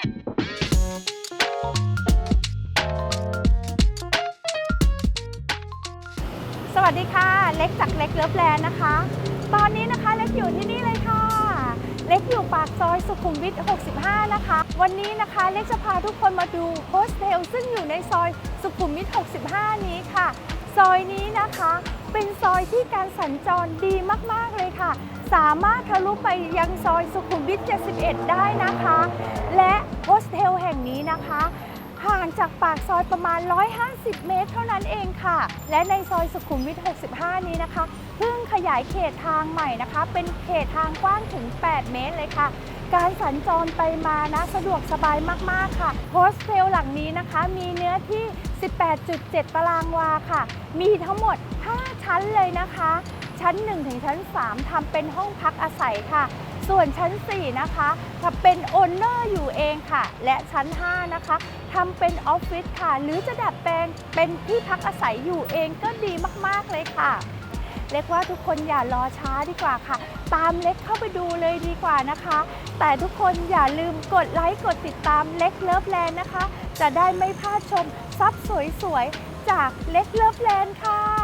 สวัสดีค่ะ เล็กจากเล็กเลิฟแลนด์นะคะ ตอนนี้นะคะเล็กอยู่ที่นี่เลยค่ะ เล็กอยู่ปากซอยสุขุมวิท 65 นะคะ วันนี้นะคะเล็กจะพาทุกคนมาดูโฮสเทลซึ่งอยู่ในซอยสุขุมวิท 65 นี้ค่ะ ซอยนี้นะคะ เป็นซอยที่การสัญจรดีมาก ๆ เลยค่ะ สามารถทะลุไปยังซอยสุขุมวิท 71 ได้นะคะ และโฮสเทลแห่งนี้นะคะห่างจากปากซอยประมาณ 150 เมตร เท่านั้นเองค่ะ และในซอยสุขุมวิท 65 นี้นะคะ เพิ่งขยายเขตทางใหม่นะคะ เป็นเขตทางกว้างถึง 8 เมตรเลยค่ะ การสัญจรไปมานะสะดวกสบายมากๆค่ะโฮสเทลหลังนี้นะคะ มีเนื้อที่ 18.7 ตารางวาค่ะ มีทั้งหมด 5 ชั้นเลยนะคะ ชั้น 1 ถึงชั้น 3ทำเป็นห้องพักอาศัยค่ะ ส่วนชั้น 4 นะคะทำเป็นโอนเนอร์อยู่เองค่ะ และชั้น 5 นะคะทำเป็นออฟฟิศค่ะ หรือจะดัดแปลงเป็นที่พักอาศัยอยู่เองก็ดีมากๆเลยค่ะ เล็กว่าทุกคนอย่ารอช้าดีกว่าค่ะ ตามเล็กเข้าไปดูเลยดีกว่านะคะ แต่ทุกคนอย่าลืมกดไลค์กดติดตามเล็กเลิฟแลนด์นะคะ จะได้ไม่พลาดชมทรัพย์สวยๆจากเล็กเลิฟแลนด์ค่ะ